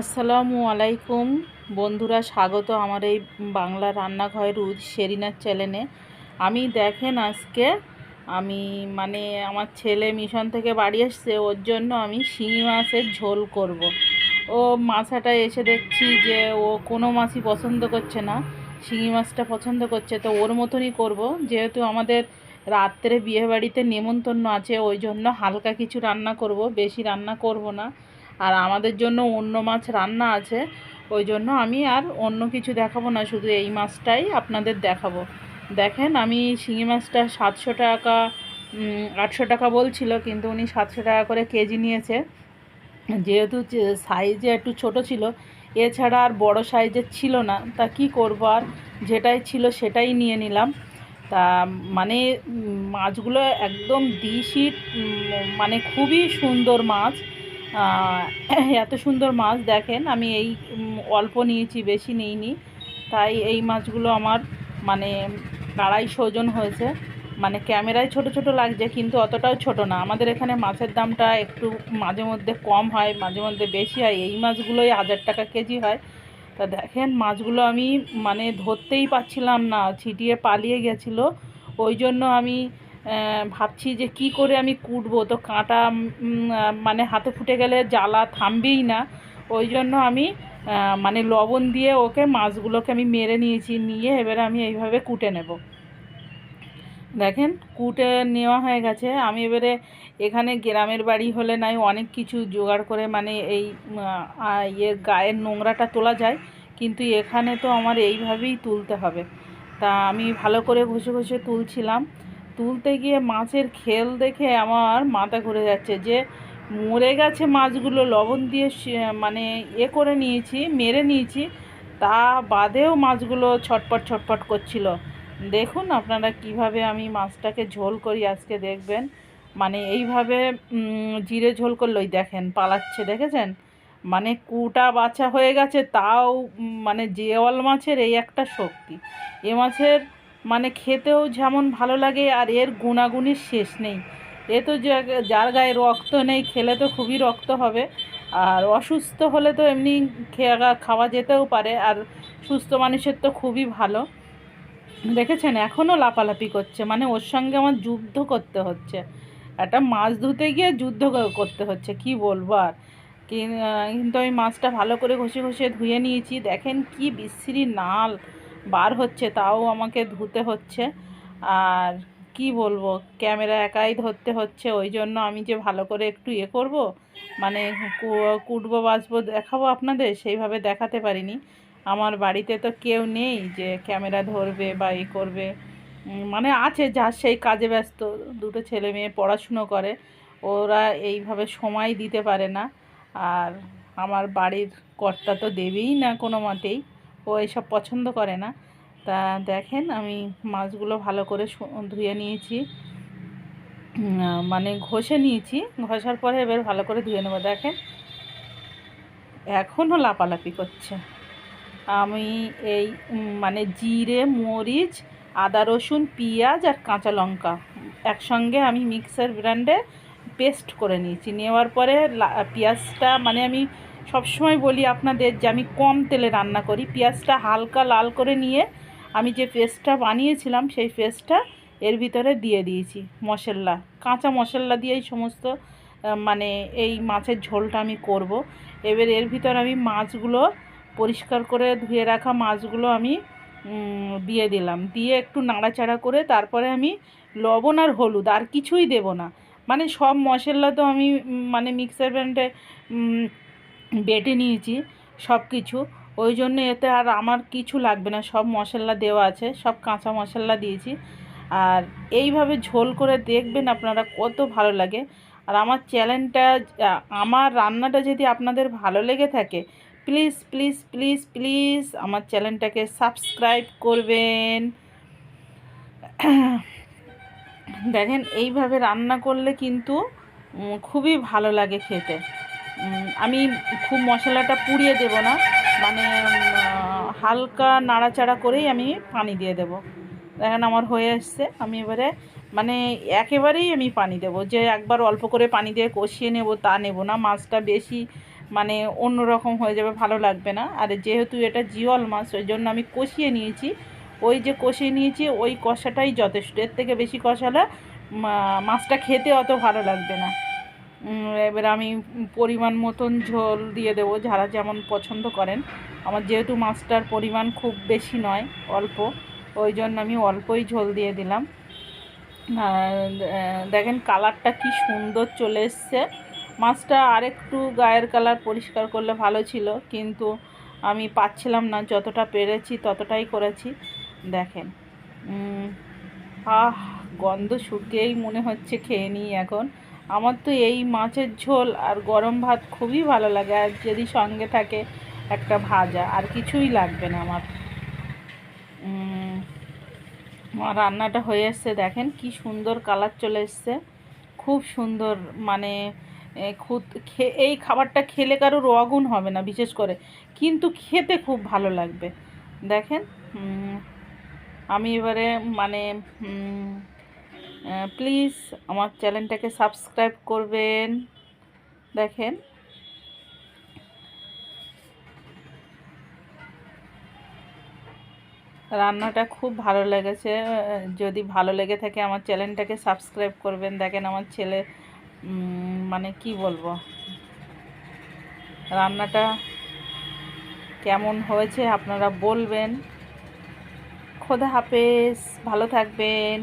আসসালামু আলাইকুম। বন্ধুরা, স্বাগত আমার এই বাংলা রান্নাঘর রুজ সেরিনার চ্যানেলে। আমি দেখেন আজকে আমি মানে আমার ছেলে মিশন থেকে বাড়ি এসছে ওর জন্য আমি শিঙি মাছের ঝোল করব। ও মাছাটা এসে দেখছি যে ও কোনো মাছই পছন্দ করছে না, শিঙি মাছটা পছন্দ করছে, তো ওর মতনই করব। যেহেতু আমাদের রাত্রে বিয়েবাড়িতে নেমন্তন্ন আছে, ওই জন্য হালকা কিছু রান্না করব, বেশি রান্না করব না। আর আমাদের জন্য অন্য মাছ রান্না আছে, ওই জন্য আমি আর অন্য কিছু দেখাবো না, শুধু এই মাছটাই আপনাদের দেখাবো। দেখেন, আমি শিঙি মাছটা সাতশো টাকা আটশো টাকা বলছিল, কিন্তু উনি সাতশো টাকা করে কেজি নিয়েছে। যেহেতু সাইজে একটু ছোট ছিল, এছাড়া আর বড় সাইজের ছিল না, তা কি করব আর? যেটাই ছিল সেটাই নিয়ে নিলাম। তা মানে মাছগুলো একদম দিশি মানে খুবই সুন্দর মাছ। এত সুন্দর মাছ দেখেন। আমি এই অল্প নিয়েছি, বেশি নিইনি। তাই এই মাছগুলো আমার মানে আড়াইশো ওজন হয়েছে। মানে ক্যামেরায় ছোট ছোট লাগছে, কিন্তু অতটাও ছোট না। আমাদের এখানে মাছের দামটা একটু মাঝে মধ্যে কম হয়, মাঝে মধ্যে বেশি হয়। এই মাছগুলোই হাজার টাকা কেজি হয়। তা দেখেন, মাছগুলো আমি মানে ধরতেই পাচ্ছিলাম না, ছিটিয়ে পালিয়ে গেছিল। ওই জন্য আমি ভাবছি যে কি করে আমি কুটবো। তো কাঁটা মানে হাতে ফুটে গেলে জ্বালা থামবেই না। ওই জন্য আমি মানে লবণ দিয়ে ওকে মাছগুলোকে আমি মেরে নিয়েছি, নিয়ে এবারে আমি এইভাবে কুটে নেব। দেখেন, কুটে নেওয়া হয়ে গেছে। আমি এবারে এখানে গ্রামের বাড়ি হলে নাই, অনেক কিছু জোগাড় করে মানে এই ইয়ে গায়ের নোংরাটা তোলা যায়। কিন্তু এখানে তো আমার এইভাবেই তুলতে হবে। তা আমি ভালো করে ঘষে ঘষে তুলছিলাম। তুলতে গিয়ে মাছের খেল দেখে আমার মাথা ঘুরে যাচ্ছে যে মরে গেছে মাছগুলো, লবণ দিয়ে মানে এ করে নিয়েছি, মেরে নিয়েছি, তা বাদেও মাছগুলো ছটপট ছটপট করছিল। দেখুন আপনারা কীভাবে আমি মাছটাকে ঝোল করি আজকে দেখবেন। মানে এইভাবে জিরে ঝোল করলেই, দেখেন পালাচ্ছে, দেখেছেন? মানে কুটা বাছা হয়ে গেছে, তাও মানে জেওয়াল মাছের এই একটা শক্তি। এ মাছের মানে খেতেও যেমন ভালো লাগে আর এর গুণাগুণির শেষ নেই। এ তো যার গায়ে রক্ত নেই, খেলে তো খুবই রক্ত হবে। আর অসুস্থ হলে তো এমনি খাওয়া যেতেও পারে। আর সুস্থ মানুষের তো খুবই ভালো। দেখেছেন? এখনও লাপালাপি করছে। মানে ওর সঙ্গে আমার যুদ্ধ করতে হচ্ছে। একটা মাছ ধুতে গিয়ে যুদ্ধ করতে হচ্ছে। কি বলব আর? কিন্তু আমি মাছটা ভালো করে ঘষে ঘষে ধুয়ে নিয়েছি। দেখেন কি বিশ্রী নাল। বার হচ্ছে, তাও আমাকে ধুতে হচ্ছে। আর কি বলব, ক্যামেরা একাই ধরতে হচ্ছে, ওই জন্য আমি যে ভালো করে একটু ইয়ে করব মানে কুটবো বাঁচবো দেখাবো আপনাদের, সেইভাবে দেখাতে পারিনি। আমার বাড়িতে তো কেউ নেই যে ক্যামেরা ধরবে বা ই করবে। মানে আছে যার সেই কাজে ব্যস্ত। দুটো ছেলে মেয়ে পড়াশুনো করে, ওরা এইভাবে সময় দিতে পারে না। আর আমার বাড়ির কর্তা তো দেবেই না কোনো মতেই। ও এইসব পছন্দ করে না। তা দেখেন আমি মাছগুলো ভালো করে ধুয়ে নিয়েছি। মানে ঘষে নিয়েছি। ঘষার পরে এবার ভালো করে ধুয়ে নেব। দেখেন এখনও লাপালাপি করছে। আমি এই মানে জিরে, মরিচ, আদা, রসুন, পেঁয়াজ আর কাঁচা লঙ্কা একসঙ্গে আমি মিক্সার ব্র্যান্ডে পেস্ট করে নিয়েছি। নেওয়ার পরে পেঁয়াজটা মানে আমি সবসময় বলি আপনাদের যে আমি কম তেলে রান্না করি। পেঁয়াজটা হালকা লাল করে নিয়ে আমি যে পেস্টটা বানিয়েছিলাম, সেই পেস্টটা এর ভিতরে দিয়ে দিয়েছি মশলা। কাঁচা মশলা দিয়েই সমস্ত মানে এই মাছের ঝোলটা আমি করব। এবার এর ভিতর আমি মাছগুলো পরিষ্কার করে ধুয়ে রাখা মাছগুলো আমি দিয়ে দিলাম। দিয়ে একটু নাড়াচাড়া করে তারপরে আমি লবণ আর হলুদ আর কিছুই দেব না। মানে সব মশলা তো আমি মানে মিক্সার ব্যান্ডে বেটে নিয়েছি সব কিছু। ওই জন্য এতে আর আমার কিছু লাগবে না, সব মশলা দেওয়া আছে, সব কাঁচা মশলা দিয়েছি। আর এইভাবে ঝোল করে দেখবেন আপনারা কত ভালো লাগে। আর আমার চ্যানেলটা, আমার রান্নাটা যদি আপনাদের ভালো লেগে থাকে, প্লিজ প্লিজ প্লিজ প্লিজ আমার চ্যানেলটাকে সাবস্ক্রাইব করবেন। দেখেন, এইভাবে রান্না করলে কিন্তু খুবই ভালো লাগে খেতে। আমি খুব মশলাটা পুড়িয়ে দেব না। মানে হালকা নাড়াচাড়া করেই আমি পানি দিয়ে দেব। দেখেন আমার হয়ে এসছে। আমি এবারে মানে একেবারেই আমি পানি দেব। যে একবার অল্প করে পানি দিয়ে কষিয়ে নেব তা নেব না। মাছটা বেশি মানে অন্যরকম হয়ে যাবে, ভালো লাগবে না। আর যেহেতু এটা জিওল মাছ, ওই জন্য আমি কষিয়ে নিয়েছি। ওই যে কষিয়ে নিয়েছি, ওই কষাটাই যথেষ্ট। এর থেকে বেশি কষালে মাছটা খেতে অত ভালো লাগবে না। এবার আমি পরিমাণ মতন ঝোল দিয়ে দেবো, যারা যেমন পছন্দ করেন। আমার যেহেতু মাছটার পরিমাণ খুব বেশি নয়, অল্প, ওই জন্য আমি অল্পই ঝোল দিয়ে দিলাম। দেখেন কালারটা কি সুন্দর চলে এসছে। মাছটা আরেকটু গায়ের কালার পরিষ্কার করলে ভালো ছিল, কিন্তু আমি পাচ্ছিলাম না, যতটা পেরেছি ততটাই করেছি। দেখেন আহ, গন্ধ শুকেই মনে হচ্ছে খেয়ে নিই এখন। আমার তো এই মাছের ঝোল আর গরম ভাত খুবই ভালো লাগে। আর যদি সঙ্গে থাকে একটা ভাজা, আর কিছুই লাগবে না আমার। আমার রান্নাটা হয়ে এসছে, দেখেন কি সুন্দর কালার চলে এসছে। খুব সুন্দর মানে খুদ এই খাবারটা খেলে কারোর অগুণ হবে না, বিশেষ করে। কিন্তু খেতে খুব ভালো লাগবে। দেখেন আমি এবারে মানে প্লিজ আমার চ্যানেলটাকে সাবস্ক্রাইব করবেন। দেখেন। রান্নাটা খুব ভালো লেগেছে। যদি ভালো লেগে থাকে আমার চ্যানেলটাকে সাবস্ক্রাইব করবেন। দেখেন আমার ছেলে মানে কি বলব? রান্নাটা কেমন হয়েছে আপনারা বলবেন। খোদা হাফেজ। ভালো থাকবেন।